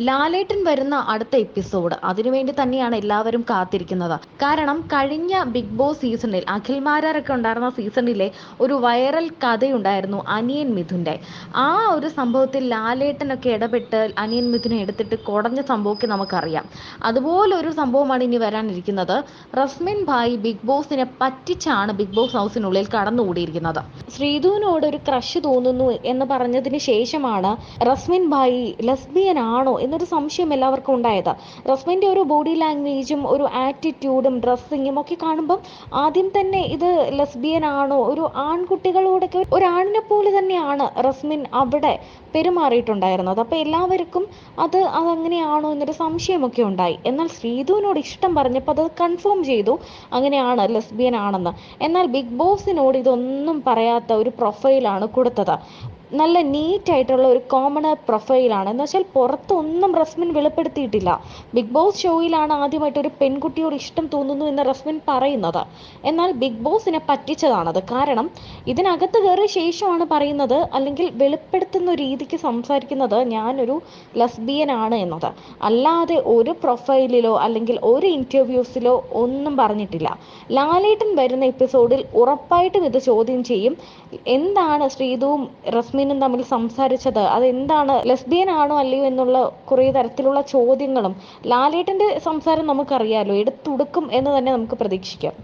ലാലേട്ടൻ വരുന്ന അടുത്ത എപ്പിസോഡ്. അതിനുവേണ്ടി തന്നെയാണ് എല്ലാവരും കാത്തിരിക്കുന്നത്. കാരണം കഴിഞ്ഞ ബിഗ് ബോസ് സീസണിൽ അഖിൽ അഖിൽമാരൊക്കെ ഉണ്ടായിരുന്ന സീസണിലെ ഒരു വൈറൽ കഥയുണ്ടായിരുന്നു അനിയൻ മിഥുന്റെ. ആ ഒരു സംഭവത്തിൽ ലാലേട്ടനൊക്കെ ഇടപെട്ട് അനിയൻ മിഥുനെ എടുത്തിട്ട് കുടഞ്ഞ സംഭവമൊക്കെ നമുക്കറിയാം. അതുപോലെ ഒരു സംഭവമാണ് ഇനി വരാനിരിക്കുന്നത്. റസ്മിൻ ഭായ് ബിഗ് ബോസിനെ പറ്റിച്ചാണ് ബിഗ് ബോസ് ഹൗസിനുള്ളിൽ കടന്നുകൂടിയിരിക്കുന്നത്. ശ്രീധുവിനോട് ഒരു ക്രഷ് തോന്നുന്നു എന്ന് പറഞ്ഞതിന് ശേഷമാണ് റസ്മിൻ ഭായ് ലെസ്ബിയൻ ആണോ എന്നൊരു സംശയം എല്ലാവർക്കും ഉണ്ടായത്. റസ്മിന്റെ ഒരു ബോഡി ലാംഗ്വേജും ഒരു ആറ്റിറ്റ്യൂഡും ഡ്രസ്സിങ്ങും ഒക്കെ കാണുമ്പം ആദ്യം തന്നെ ഇത് ലെസ്ബിയൻ ആണോ ഒരു ആൺകുട്ടികളോടൊക്കെ ഒരാണിനെ പോലെ തന്നെയാണ് റസ്മിൻ അവിടെ പെരുമാറിയിട്ടുണ്ടായിരുന്നത്. അപ്പോൾ എല്ലാവർക്കും അത് അതങ്ങനെയാണോ എന്നൊരു സംശയമൊക്കെ ഉണ്ടായി. എന്നാൽ ശ്രീധുവിനോട് ഇഷ്ടം പറഞ്ഞപ്പോൾ അത് കൺഫേം ചെയ്തു അങ്ങനെയാണ് ലെസ്ബിയൻ ആണെന്ന്. എന്നാൽ ബിഗ് ബോസിനോട് ഇതൊന്നും പറയാത്ത ഒരു പ്രൊഫൈലാണ് കൊടുത്തത്. നല്ല നീറ്റ് ആയിട്ടുള്ള ഒരു കോമണർ പ്രൊഫൈലാണ് എന്ന് വെച്ചാൽ പുറത്തൊന്നും റസ്മിൻ വെളിപ്പെടുത്തിയിട്ടില്ല. ബിഗ് ബോസ് ഷോയിലാണ് ആദ്യമായിട്ട് ഒരു പെൺകുട്ടിയോട് ഇഷ്ടം തോന്നുന്നു എന്ന് റസ്മിൻ പറയുന്നത്. എന്നാൽ ബിഗ് ബോസിനെ പറ്റിച്ചതാണത്. കാരണം ഇതിനകത്ത് കയറിയ ശേഷമാണ് പറയുന്നത് അല്ലെങ്കിൽ വെളിപ്പെടുത്തുന്ന രീതിക്ക് സംസാരിക്കുന്നത് ഞാനൊരു ലസ്ബിയൻ ആണ് എന്നത്. അല്ലാതെ ഒരു പ്രൊഫൈലിലോ അല്ലെങ്കിൽ ഒരു ഇന്റർവ്യൂസിലോ ഒന്നും പറഞ്ഞിട്ടില്ല. ലാലേട്ടൻ വരുന്ന എപ്പിസോഡിൽ ഉറപ്പായിട്ടും ഇത് ചോദ്യം ചെയ്യും. എന്താണ് ശ്രീതുവും റസ്മിനും തമ്മിൽ സംസാരിച്ചത്. അതെന്താണ്? ലെസ്ബിയൻ ആണോ അല്ലയോ എന്നുള്ള കുറെ തരത്തിലുള്ള ചോദ്യങ്ങളും ലാലേട്ടന്റെ സംസാരം നമുക്കറിയാലോ. എടുത്തുടുക്കും എന്ന് തന്നെ നമുക്ക് പ്രതീക്ഷിക്കാം.